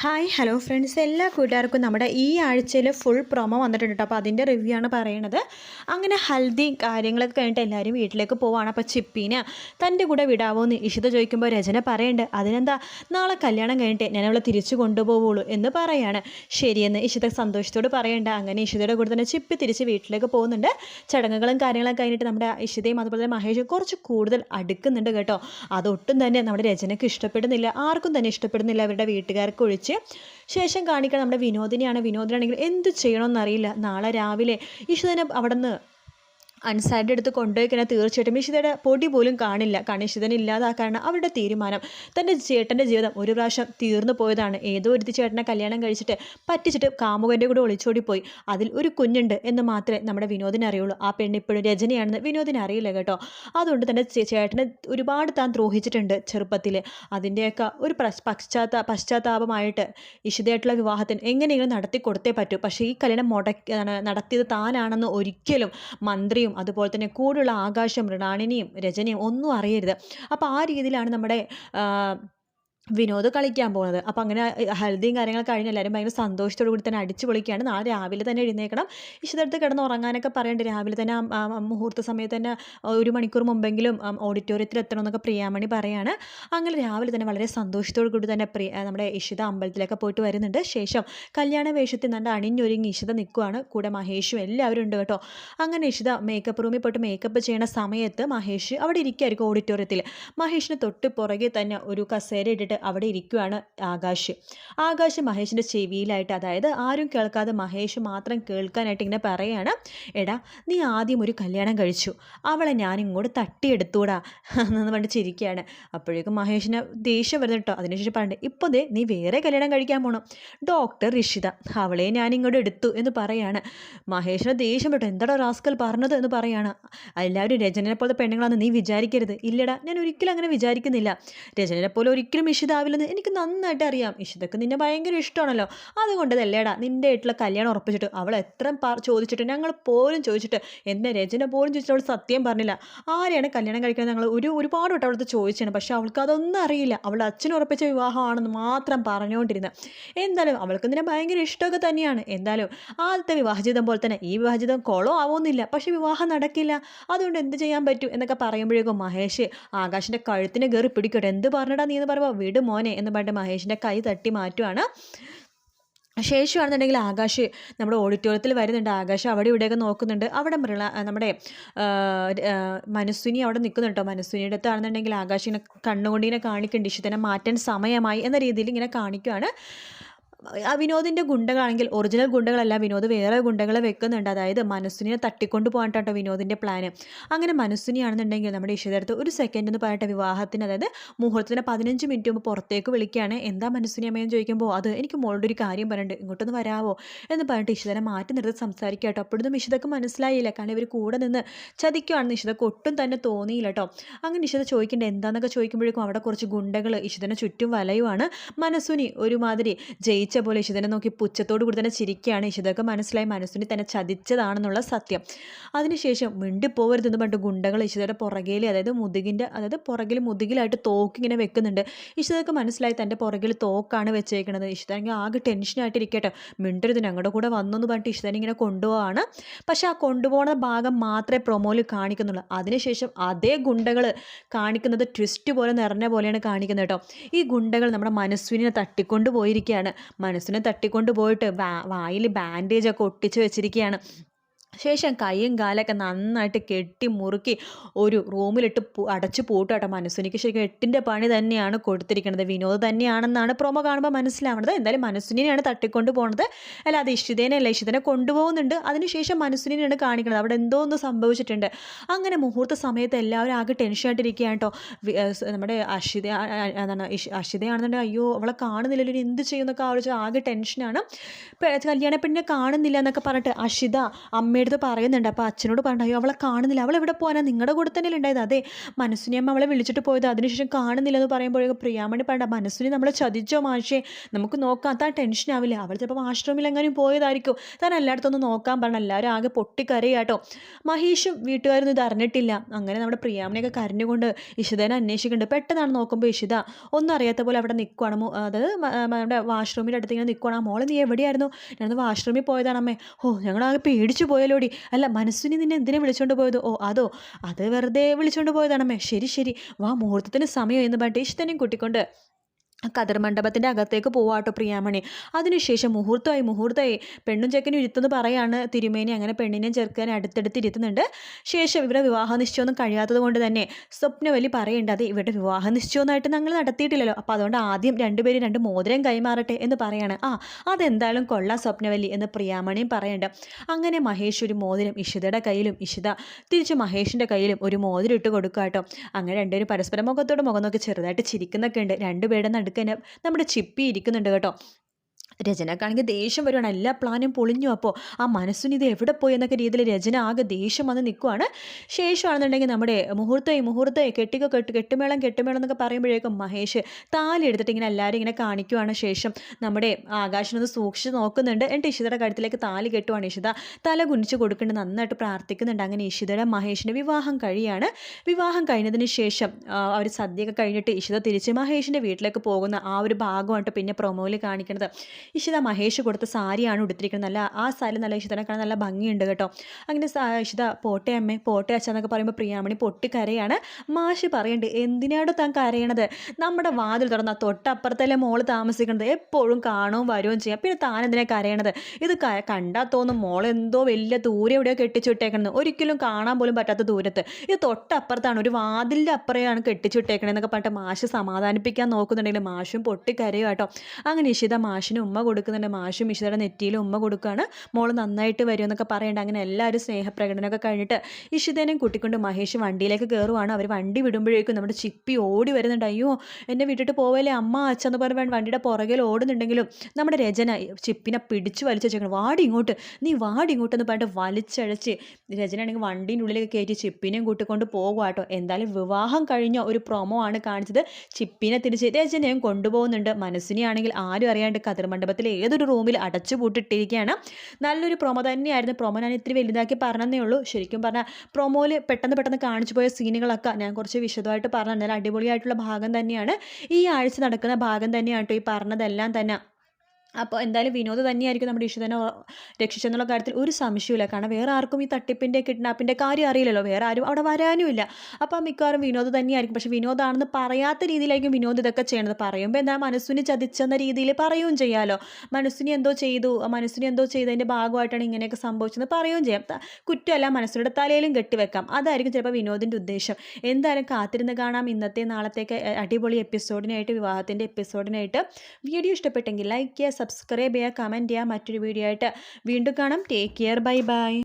Hi hello friends എല്ലാ കൂട്ടുകാർക്കും നമ്മുടെ ഈ ആഴ്ചയിൽ ഫുൾ പ്രൊമോ വന്നിട്ടുണ്ട് കേട്ടോ അപ്പോൾ അതിന്റെ റിവ്യൂ ആണ് പറയണത്. അങ്ങനെ ഹൽദി കാര്യങ്ങളൊക്കെ കഴിഞ്ഞിട്ട് എല്ലാവരും വീട്ടിലേക്ക് പോവാണ്. അപ്പോൾ ചിപ്പീന് തന്റെ കൂടെ വിടാവോ എന്ന് ഇഷിത ചോദിക്കുമ്പോൾ രചന പറയുന്നുണ്ട് അതിനെന്താ? നാളെ കല്യാണം കഴിഞ്ഞിട്ട് ഞാൻ അവളെ തിരിച്ചു കൊണ്ടുപോവുള്ളൂ എന്ന് പറയാണ്. ശരിയെന്ന് ഇഷിത സന്തോഷത്തോട് പറയണ്ട. അങ്ങനെ ഇഷിതയുടെ കൂടെ തന്നെ ചിപ്പി തിരിച്ച് വീട്ടിലേക്ക് പോകുന്നുണ്ട്. ചടങ്ങുകളും കാര്യങ്ങളൊക്കെ കഴിഞ്ഞിട്ട് നമ്മുടെ ഇഷിതയും അതുപോലെ തന്നെ മഹേഷും കുറച്ച് കൂടുതൽ അടുക്കുന്നുണ്ട് കേട്ടോ. അതൊട്ടും തന്നെ നമ്മുടെ രചനയ്ക്ക് ഇഷ്ടപ്പെടുന്നില്ല. ആർക്കും തന്നെ ഇഷ്ടപ്പെടുന്നില്ല. അവരുടെ വീട്ടുകാർക്ക് ഒഴിച്ച് ശേഷം കാണിക്കാൻ നമ്മുടെ വിനോദിനിയാണ്. വിനോദിനാണെങ്കിൽ എന്ത് ചെയ്യണമെന്നറിയില്ല. നാളെ രാവിലെ ഈശോ തന്നെ അവിടെ നിന്ന് അൻസാരിന്റെ അടുത്ത് കൊണ്ടുപോയി കഴിഞ്ഞാൽ തീർച്ചയായിട്ടും ഇഷിതയുടെ പൊടി പോലും കാണില്ല. കാരണം ഇഷിതനെ ഇല്ലാതാക്കാനാണ് അവരുടെ തീരുമാനം. തന്റെ ചേട്ടന്റെ ജീവിതം ഒരു പ്രാവശ്യം തീർന്നു പോയതാണ്. ഏതോ ഒരു ചേട്ടനെ കല്യാണം കഴിച്ചിട്ട് പറ്റിച്ചിട്ട് കാമുകന്റെ കൂടെ ഒളിച്ചോടി പോയി അതിൽ ഒരു കുഞ്ഞുണ്ട് എന്ന് മാത്രമേ നമ്മുടെ വിനോദിനെ അറിയുള്ളൂ. ആ പെണ്ണ് ഇപ്പോഴും രജനിയാണെന്ന് വിനോദിനെ അറിയില്ല കേട്ടോ. അതുകൊണ്ട് തന്നെ ചേട്ടനെ ഒരുപാട് താൻ ദ്രോഹിച്ചിട്ടുണ്ട് ചെറുപ്പത്തിൽ അതിന്റെയൊക്കെ ഒരു പശ്ചാത്ത പശ്ചാത്താപമായിട്ട് ഇഷിതയായിട്ടുള്ള വിവാഹത്തിന് എങ്ങനെയെങ്കിലും നടത്തി കൊടുത്തേ പറ്റൂ. പക്ഷേ ഈ കല്യാണം മുടക്കി നടത്തിയത് താനാണെന്ന് ഒരിക്കലും മന്ത്രിയും അതുപോലെ തന്നെ കൂടുള്ള ആകാശം മൃണാളിനിയും രചനയും ഒന്നും അറിയരുത്. അപ്പോൾ ആ രീതിയിലാണ് നമ്മുടെ വിനോദ് കളിക്കാൻ പോകുന്നത് അപ്പോൾ അങ്ങനെ ഹൽദിയും കാര്യങ്ങളൊക്കെ കഴിഞ്ഞ് എല്ലാവരും ഭയങ്കര സന്തോഷത്തോടു കൂടി തന്നെ അടിച്ചു പൊളിക്കുകയാണ്. നാളെ രാവിലെ തന്നെ എഴുന്നേക്കണം ഇഷ്ടത്തെ കിടന്ന് ഉറങ്ങാനൊക്കെ പറയണ്ട്. രാവിലെ തന്നെ മുഹൂർത്ത സമയത്ത് തന്നെ ഒരു മണിക്കൂർ മുമ്പെങ്കിലും ഓഡിറ്റോറിയത്തിൽ എത്തണം എന്നൊക്കെ പ്രിയാമണി പറയാണ്. അങ്ങനെ രാവിലെ തന്നെ വളരെ സന്തോഷത്തോടു കൂടി തന്നെ പ്രിയ നമ്മുടെ ഇഷിത അമ്പലത്തിലൊക്കെ പോയിട്ട് വരുന്നുണ്ട്. ശേഷം കല്യാണ വേഷത്തിൽ നല്ല അണിഞ്ഞൊരുങ്ങി ഇഷിത നിൽക്കുവാണ്. കൂടെ മഹേഷും എല്ലാവരും ഉണ്ട് കേട്ടോ. അങ്ങനെ ഇഷിത മേക്കപ്പ് റൂമിൽ പോയിട്ട് മേക്കപ്പ് ചെയ്യണ സമയത്ത് മഹേഷ് അവിടെ ഇരിക്കുമായിരിക്കും ഓഡിറ്റോറിയത്തിൽ. മഹേഷിന് തൊട്ട് പുറകെ തന്നെ ഒരു കസേര ഇട്ടിട്ട് അവിടെ ഇരിക്കുകയാണ് ആകാശ്. ആകാശ് മഹേഷിന്റെ ചെവിയിലായിട്ട് അതായത് ആരും കേൾക്കാതെ മഹേഷ് മാത്രം കേൾക്കാനായിട്ട് ഇങ്ങനെ പറയാണ്. എടാ നീ ആദ്യം ഒരു കല്യാണം കഴിച്ചു. അവളെ ഞാൻ ഇങ്ങോട്ട് തട്ടിയെടുത്തൂടാ എന്ന് പറഞ്ഞിട്ട് ചിരിക്കുകയാണ്. അപ്പോഴേക്കും മഹേഷിന് ദേഷ്യം വരുന്നു കേട്ടോ. അതിനുശേഷം പറഞ്ഞു ഇപ്പോൾ ദേ നീ വേറെ കല്യാണം കഴിക്കാൻ പോകണം ഡോക്ടർ ഋഷിത അവളെ ഞാൻ ഇങ്ങോട്ട് എടുത്തു എന്ന് പറയാണ്. മഹേഷിന് ദേഷ്യം പെട്ടു എന്താടാ റാസ്കൽ പറഞ്ഞത് എന്ന് പറയാണ്. എല്ലാവരും രചനയെ പോലത്തെ പെണ്ണുങ്ങളാണെന്ന് നീ വിചാരിക്കരുത്. ഇല്ലടാ ഞാൻ ഒരിക്കലും അങ്ങനെ വിചാരിക്കുന്നില്ല. രചനയെ പോലെ ഒരിക്കലും ഇഷിതാവില്ലെന്ന് എനിക്ക് നന്നായിട്ട് അറിയാം. ഇഷിതക്ക് നിന്നെ ഭയങ്കര ഇഷ്ടമാണല്ലോ. അതുകൊണ്ടതല്ലേടാ നിന്റെ ആയിട്ടുള്ള കല്യാണം ഉറപ്പിച്ചിട്ട് അവൾ എത്ര ചോദിച്ചിട്ട് ഞങ്ങൾ പോലും ചോദിച്ചിട്ട് എന്നെ രചന പോലും ചോദിച്ചിട്ട് അവൾ സത്യം പറഞ്ഞില്ല. ആരെയാണ് കല്യാണം കഴിക്കുന്നത് ഞങ്ങൾ ഒരു ഒരുപാട് വട്ടം അവളത് ചോദിച്ചാണ്. പക്ഷെ അവൾക്ക് അതൊന്നും അറിയില്ല. അവളുടെ അച്ഛൻ ഉറപ്പിച്ച വിവാഹമാണെന്ന് മാത്രം പറഞ്ഞുകൊണ്ടിരുന്നത് എന്തായാലും അവൾക്ക് നിന്നെ ഭയങ്കര ഇഷ്ടമൊക്കെ തന്നെയാണ്. എന്തായാലും ആദ്യത്തെ വിവാഹജീതം പോലെ തന്നെ ഈ വിവാഹജീതം കുളം ആവുന്നില്ല പക്ഷെ വിവാഹം നടക്കില്ല. അതുകൊണ്ട് എന്ത് ചെയ്യാൻ പറ്റും എന്നൊക്കെ പറയുമ്പോഴേക്കും മഹേഷ് ആകാശിന്റെ കഴുത്തിനെ കയറി പിടിക്കട്ടെ. എന്ത് പറഞ്ഞടാ നീ എന്ന് പറയുമ്പോൾ വിട് മോനെ എന്ന് പറഞ്ഞിട്ട് മഹേഷിന്റെ കൈ തട്ടി മാറ്റുവാണ്. ശേഷമാണെന്നുണ്ടെങ്കിൽ ആകാശ് നമ്മുടെ ഓഡിറ്റോറിയത്തിൽ വരുന്നുണ്ട്. ആകാശ് അവിടെ ഇവിടെയൊക്കെ നോക്കുന്നുണ്ട്. അവിടെ മൃള നമ്മുടെ മനസ്വിനി അവിടെ നിൽക്കുന്നുണ്ടോ മനസ്വിനിയുടെ അടുത്താണെന്നുണ്ടെങ്കിൽ ആകാശിനെ കണ്ണുകൊണ്ട് ഇങ്ങനെ കാണിക്കുന്നുണ്ട്. ഇഷ്ടത്തിനെ മാറ്റാൻ സമയമായി എന്ന രീതിയിൽ ഇങ്ങനെ കാണിക്കുകയാണ് ആ വിനോദിന്റെ ഗുണ്ടകളാണെങ്കിൽ ഒറിജിനൽ ഗുണ്ടകളല്ല വിനോദ് വേറെ ഗുണ്ടകളെ വെക്കുന്നുണ്ട്. അതായത് മനസ്സിനെ തട്ടിക്കൊണ്ട് പോകാനായിട്ടോ വിനോദിന്റെ പ്ലാന് അങ്ങനെ മനസ്സിനെയാണെന്നുണ്ടെങ്കിൽ നമ്മുടെ ഇഷ്ടത്തെ ഒരു സെക്കൻഡ് എന്ന് പറഞ്ഞിട്ട് വിവാഹത്തിന് അതായത് മുഹൂർത്തത്തിന് പതിനഞ്ച് മിനിറ്റ് മുമ്പ് പുറത്തേക്ക് വിളിക്കുകയാണ്. എന്താ മനസ്സിനെ അമ്മയെന്ന് ചോദിക്കുമ്പോൾ അത് എനിക്ക് മോളുടെ ഒരു കാര്യം പറഞ്ഞിട്ട് ഇങ്ങോട്ടൊന്ന് വരാവോ? എന്ന് പറഞ്ഞിട്ട് ഇഷിതനെ മാറ്റി നിർത്തി സംസാരിക്കുക കേട്ടോ. അപ്പോഴൊന്നും ഇഷിതക്ക് മനസ്സിലായില്ല. കാരണം ഇവർ കൂടെ നിന്ന് ചതിക്കുകയാണെന്ന് ഇഷിതക്ക് ഒട്ടും തന്നെ തോന്നിയില്ല കേട്ടോ. അങ്ങനെ ഇഷിത ചോദിക്കേണ്ട എന്താണെന്നൊക്കെ ചോദിക്കുമ്പോഴേക്കും അവിടെ കുറച്ച് ഗുണ്ടകൾ ഇഷിതനെ ചുറ്റും വലയുമാണ് മനസ്സുനി ഒരുമാതിരി ജയിച്ച പോലെ ഇഷിതനെ നോക്കി പുച്ഛത്തോടു കൂടി തന്നെ ചിരിക്കുകയാണ് ഇഷിതൊക്കെ മനസ്സിലായി മനസ്സിനെ തന്നെ ചതിച്ചതാണെന്നുള്ള സത്യം. അതിനുശേഷം മിണ്ടിപ്പോവരുതെന്ന് പറഞ്ഞിട്ട് ഗുണ്ടകൾ ഇഷിതയുടെ പുറകിൽ അതായത് മുതുകിന്റെ അതായത് പുറകിൽ മുതുകിലായിട്ട് തോക്കിങ്ങനെ വെക്കുന്നുണ്ട്. ഇഷിതൊക്കെ മനസ്സിലായി തന്റെ പുറകിൽ തോക്കാണ് വെച്ചേക്കുന്നത് ഇഷിതാണെങ്കിൽ ആകെ ടെൻഷനായിട്ടിരിക്കട്ടെ മിണ്ടരുത് ഞങ്ങളുടെ കൂടെ വന്നു എന്ന് പറഞ്ഞിട്ട് ഇഷിതനെ ഇങ്ങനെ കൊണ്ടുപോവാണ്. പക്ഷേ ആ കൊണ്ടുപോകുന്ന ഭാഗം മാത്രമേ പ്രൊമോയിൽ കാണിക്കുന്നുള്ളൂ. അതിനുശേഷം അതേ ഗുണ്ടകൾ കാണിക്കുന്നത് ട്വിസ്റ്റ് പോലെ നിറഞ്ഞ പോലെയാണ് കാണിക്കുന്നത് കേട്ടോ. ഈ ഗുണ്ടകൾ നമ്മുടെ മനസ്വിനെ തട്ടിക്കൊണ്ട് പോയിരിക്കുകയാണ് മനസ്സിനെ തട്ടിക്കൊണ്ട് പോയിട്ട് വായിൽ ബാൻഡേജ് ഒക്കെ ഒട്ടിച്ച് വെച്ചിരിക്കുകയാണ് ശേഷം കൈയും കാലൊക്കെ നന്നായിട്ട് കെട്ടി മുറുക്കി ഒരു റൂമിലിട്ട് അടച്ചു അടച്ചു കേട്ടോ മനസ്സുനിക്ക് ശരിക്കും എട്ടിന്റെ പണി തന്നെയാണ് കൊടുത്തിരിക്കുന്നത് വിനോദ് തന്നെയാണെന്നാണ് പ്രൊമോ കാണുമ്പോൾ മനസ്സിലാവുന്നത് എന്തായാലും മനസ്സുനിനെയാണ് തട്ടിക്കൊണ്ട് പോകുന്നത് അല്ലാതെ ഇഷിതേനല്ല ഇഷിതനെ കൊണ്ടുപോകുന്നുണ്ട്. അതിനുശേഷം മനസ്സുനിനെയാണ് കാണിക്കുന്നത് അവിടെ എന്തോ ഒന്ന് സംഭവിച്ചിട്ടുണ്ട്. അങ്ങനെ മുഹൂർത്ത സമയത്ത് എല്ലാവരും ആകെ ടെൻഷനായിട്ടിരിക്കുകയാണ് കേട്ടോ. നമ്മുടെ അഷിത എന്താണ് അഷിതയാണെന്നുണ്ടെങ്കിൽ അയ്യോ അവളെ കാണുന്നില്ലല്ലോ. ഇനി എന്ത് ചെയ്യുമെന്നൊക്കെ ആലോചിച്ച് ആകെ ടെൻഷനാണ് കല്യാണ പെണ്ണിനെ കാണുന്നില്ല എന്നൊക്കെ പറഞ്ഞിട്ട് അഷിത അമ്മ അമ്മയടുത്ത് പറയുന്നുണ്ട്. അപ്പോൾ അച്ഛനോട് പറഞ്ഞു അയ്യോ അവളെ കാണുന്നില്ല. അവൾ എവിടെ പോകാനാ നിങ്ങളുടെ കൂടെ തന്നെ ഉണ്ടായത്? അതെ മനസ്സിനെ അമ്മ അവളെ വിളിച്ചിട്ട് പോയത്. അതിനുശേഷം കാണുന്നില്ല എന്ന് പറയുമ്പോഴേക്കും പ്രിയാമണി പറയണ്ട മനസ്സിനെ നമ്മളെ ചതിച്ചോ മാഷേ? നമുക്ക് നോക്കാം. താൻ ടെൻഷൻ ആവില്ല? അവൾ ചിലപ്പോൾ വാഷ്റൂമിൽ എങ്ങനെയും പോയതായിരിക്കും. താൻ എല്ലായിടത്തൊന്നും നോക്കാൻ പറഞ്ഞു എല്ലാവരും ആകെ പൊട്ടിക്കരയാട്ടോ. മഹേഷും വീട്ടുകാരൊന്നും ഇത് അറിഞ്ഞിട്ടില്ല. അങ്ങനെ നമ്മുടെ പ്രിയാമണിയൊക്കെ കരഞ്ഞുകൊണ്ട് ഇഷിതനെ അന്വേഷിക്കുന്നുണ്ട്. പെട്ടെന്നാണ് നോക്കുമ്പോൾ ഇഷിത ഒന്നും അറിയാത്ത പോലെ അവിടെ നിൽക്കുവാണ് അത് നമ്മുടെ വാഷ്റൂമിന്റെ അടുത്ത് ഇങ്ങനെ നിൽക്കുവാണ് ആ മോളെ നീ എവിടെയായിരുന്നു? ഞാനത് വാഷ്റൂമിൽ പോയതാണ് അമ്മേ ഓ ഞങ്ങളാകെ പേടിച്ചു പോയല്ലോടി അല്ല മനസ്സിനെ നിന്നെ എന്തിനെ വിളിച്ചോണ്ട് പോയത്? ഓ അതോ അത് വെറുതെ വിളിച്ചോണ്ട് പോയതാണമ്മേ. ശരി ശരി. വാ മുഹൂർത്തത്തിന് സമയം എന്ന് പറഞ്ഞിട്ട് ഇഷ്ടനെയും കൂട്ടിക്കൊണ്ട് കതിർ മണ്ഡപത്തിന്റെ അകത്തേക്ക് പോവാട്ടോ പ്രിയാമണി. അതിനുശേഷം മുഹൂർത്തമായി മുഹൂർത്തമായി പെണ്ണും ചെക്കനും ഇരുത്തുന്നു പറയാണ് തിരുമേനി. അങ്ങനെ പെണ്ണിനെയും ചെറുക്കാനും അടുത്തെടുത്ത് ഇരുത്തുന്നുണ്ട്. ശേഷം ഇവരുടെ വിവാഹ നിശ്ചയമൊന്നും കഴിയാത്തത് കൊണ്ട് തന്നെ സ്വപ്നവലി പറയേണ്ട അത് ഇവരുടെ വിവാഹ നിശ്ചയമൊന്നായിട്ട് ഞങ്ങൾ നടത്തിയിട്ടില്ലല്ലോ. അപ്പോൾ അതുകൊണ്ട് ആദ്യം രണ്ടുപേരും രണ്ട് മോതിരം കൈമാറട്ടെ എന്ന് പറയാണ്. ആ അതെന്തായാലും കൊള്ളാം സ്വപ്നവലി എന്ന് പ്രിയാമണിയും പറയേണ്ട. അങ്ങനെ മഹേഷ് ഒരു മോതിരം ഇഷിതയുടെ കയ്യിലും ഇഷിത തിരിച്ച് മഹേഷിന്റെ കയ്യിലും ഒരു മോതിരം ഇട്ട് കൊടുക്കുക കേട്ടോ അങ്ങനെ രണ്ടുപേരും പരസ്പരം മുഖത്തോട് മുഖം നോക്കി ചെറുതായിട്ട് ചിരിക്കുന്നൊക്കെ ഉണ്ട്. രണ്ടുപേരുടെ നടുക്ക് തന്നെ നമ്മുടെ ചിപ്പി ഇരിക്കുന്നുണ്ട് കേട്ടോ. രചനക്കാണെങ്കിൽ ദേഷ്യം വരുവാണ്. എല്ലാ പ്ലാനും പൊളിഞ്ഞു അപ്പോൾ ആ മനസ്സിന് ഇത് എവിടെ പോയി എന്നൊക്കെ രീതിയിൽ രചന ആകെ ദേഷ്യം വന്ന് നിൽക്കുവാണ്. ശേഷമാണെന്നുണ്ടെങ്കിൽ നമ്മുടെ മുഹൂർത്തമായി മുഹൂർത്തമായി കെട്ടിക്കോ കെട്ട് കെട്ടുമേളം കെട്ടുമേളം എന്നൊക്കെ പറയുമ്പോഴേക്കും മഹേഷ് താലി എടുത്തിട്ട് ഇങ്ങനെ എല്ലാവരും ഇങ്ങനെ കാണിക്കുവാണ്. ശേഷം നമ്മുടെ ആകാശനൊന്ന് സൂക്ഷിച്ച് നോക്കുന്നുണ്ട്. എന്നിട്ട് ഇഷിതയുടെ കഴുത്തിലേക്ക് താലി കെട്ടുവാണ് ഇഷിത. തല കുനിച്ച് കൊടുക്കേണ്ടത് നന്നായിട്ട് പ്രാർത്ഥിക്കുന്നുണ്ട്. അങ്ങനെ ഇഷിതയുടെ മഹേഷിന്റെ വിവാഹം കഴിയാണ്. വിവാഹം കഴിഞ്ഞതിന് ശേഷം അവർ സദ്യയൊക്കെ കഴിഞ്ഞിട്ട് ഇഷിത തിരിച്ച് മഹേഷിന്റെ വീട്ടിലേക്ക് പോകുന്ന ആ ഒരു ഭാഗമായിട്ട് പിന്നെ പ്രൊമോയിൽ കാണിക്കുന്നത്. ഇഷിത മഹേഷ് കൊടുത്ത സാരിയാണ് ഉടുത്തിരിക്കുന്നത്. നല്ല ആ സാരി നല്ല ഇഷിതനെ കാണാൻ നല്ല ഭംഗിയുണ്ട് കേട്ടോ. അങ്ങനെ ഇഷിത പോട്ടെ അമ്മേ പോട്ടെ അച്ഛ എന്നൊക്കെ പറയുമ്പോൾ പ്രിയാമണി പൊട്ടിക്കരയാണ് മാഷ് പറയണ്ട് എന്തിനാണ് താൻ കരയണത്? നമ്മുടെ വാതിൽ തുറന്ന തൊട്ടപ്പുറത്തല്ലേ മോൾ താമസിക്കുന്നത് എപ്പോഴും കാണുകയും വരുകയും ചെയ്യാം. പിന്നെ താൻ എന്തിനാ കരയണത്? ഇത് കണ്ടാൽ തോന്നും മോൾ എന്തോ വലിയ ദൂരെ എവിടെയോ കെട്ടിച്ചുവിട്ടേക്കണത്. ഒരിക്കലും കാണാൻ പോലും പറ്റാത്ത ദൂരത്ത്. ഇത് തൊട്ടപ്പുറത്താണ് ഒരു വാതിലിന്റെ അപ്പുറയാണ് കെട്ടിച്ചുവിട്ടേക്കണെന്നൊക്കെ പറഞ്ഞിട്ട് മാഷ് സമാധാനിപ്പിക്കാൻ നോക്കുന്നുണ്ടെങ്കിൽ മാഷും പൊട്ടിക്കരയും കേട്ടോ. അങ്ങനെ ഇഷിത മാഷിനും ഉമ്മ കൊടുക്കുന്നുണ്ട്. മാഷും ഇഷിതയുടെ നെറ്റിയിൽ ഉമ്മ കൊടുക്കുകയാണ് മോൾ നന്നായിട്ട് വരുമെന്നൊക്കെ പറയേണ്ട. അങ്ങനെ എല്ലാവരും സ്നേഹപ്രകടനമൊക്കെ കഴിഞ്ഞിട്ട് ഇഷിതേനെയും കൂട്ടിക്കൊണ്ട് മഹേഷ് വണ്ടിയിലേക്ക് കയറുവാണ് അവർ വണ്ടി വിടുമ്പോഴേക്കും നമ്മുടെ ചിപ്പി ഓടി വരുന്നുണ്ട്. അയ്യോ എന്നെ വിട്ടിട്ട് പോവല്ലേ അമ്മ അച്ഛന്ന് പറഞ്ഞ് വണ്ടിയുടെ പുറകിൽ ഓടുന്നുണ്ടെങ്കിലും നമ്മുടെ രചന ചിപ്പിനെ പിടിച്ചു വലിച്ചു വെച്ചേക്കണം. വാടി ഇങ്ങോട്ട്. നീ വാടി ഇങ്ങോട്ടെന്ന് പറഞ്ഞിട്ട് വലിച്ചഴച്ച് രചന ആണെങ്കിൽ വണ്ടീന്റെ ഉള്ളിലേക്ക് കയറ്റി ചിപ്പിനെയും കൂട്ടിക്കൊണ്ട് പോകുക എന്തായാലും വിവാഹം കഴിഞ്ഞ ഒരു പ്രൊമോ ആണ് കാണിച്ചത്. ചിപ്പിനെ തിരിച്ച് രചനയും കൊണ്ടുപോകുന്നുണ്ട്. മനസ്സിനെയാണെങ്കിൽ ആരും അറിയാണ്ട് കതിർ മണ്ഡപത്തിൽ ഏതൊരു റൂമിൽ അടച്ചു പൂട്ടിട്ടിരിക്കുകയാണ് നല്ലൊരു പ്രൊമോ തന്നെയായിരുന്നു. പ്രൊമോ ഞാൻ ഇത്തിരി വലുതാക്കി പറഞ്ഞതേ ഉള്ളൂ. ശരിക്കും പറഞ്ഞാൽ പ്രൊമോയിൽ പെട്ടെന്ന് പെട്ടെന്ന് കാണിച്ചു പോയ സീനുകളൊക്കെ ഞാൻ കുറച്ച് വിശദമായിട്ട് പറഞ്ഞു നല്ല അടിപൊളിയായിട്ടുള്ള ഭാഗം തന്നെയാണ്. ഈ ആഴ്ച നടക്കുന്ന ഭാഗം തന്നെയാണ് ഈ പറഞ്ഞതെല്ലാം തന്നെ. അപ്പോൾ എന്തായാലും വിനോദ് തന്നെയായിരിക്കും നമ്മുടെ ഈശ്വരനെ രക്ഷിച്ചെന്നുള്ള കാര്യത്തിൽ ഒരു സംശയമില്ല കാരണം വേറെ ആർക്കും ഈ തട്ടിപ്പിന്റെ കിഡ്നാപ്പിന്റെ കാര്യം അറിയില്ലല്ലോ. വേറെ ആരും അവിടെ വരാനുമില്ല. അപ്പോൾ മിക്കവാറും വിനോദ് തന്നെയായിരിക്കും. പക്ഷേ വിനോദാണെന്ന് പറയാത്ത രീതിയിലായിരിക്കും വിനോദ് ഇതൊക്കെ ചെയ്യണത്. പറയുമ്പോൾ എന്താ മനസ്സിന് ചതിച്ചെന്ന രീതിയിൽ പറയുകയും ചെയ്യാമല്ലോ മനസ്സിന് എന്തോ ചെയ്തു മനസ്സിനെ എന്തോ ചെയ്തതിന്റെ ഭാഗമായിട്ടാണ് ഇങ്ങനെയൊക്കെ സംഭവിച്ചെന്ന് പറയുകയും ചെയ്യാം. കുറ്റമല്ല മനസ്സിലൂടെ തലയിലും കെട്ടിവെക്കാം. അതായിരിക്കും ചിലപ്പോൾ വിനോദിന്റെ ഉദ്ദേശം. എന്തായാലും കാത്തിരുന്ന് കാണാം. ഇന്നത്തെ നാളത്തേക്ക് അടിപൊളി എപ്പിസോഡിനായിട്ട് വിവാഹത്തിന്റെ എപ്പിസോഡിനായിട്ട്. വീഡിയോ ഇഷ്ടപ്പെട്ടെങ്കിൽ ലൈക്ക് ചെയ്യുക സബ്സ്ക്രൈബ് ചെയ്യുക കമന്റ് ചെയ്യുക. മറ്റൊരു വീഡിയോ ആയിട്ട് വീണ്ടും കാണാം. Take care bye bye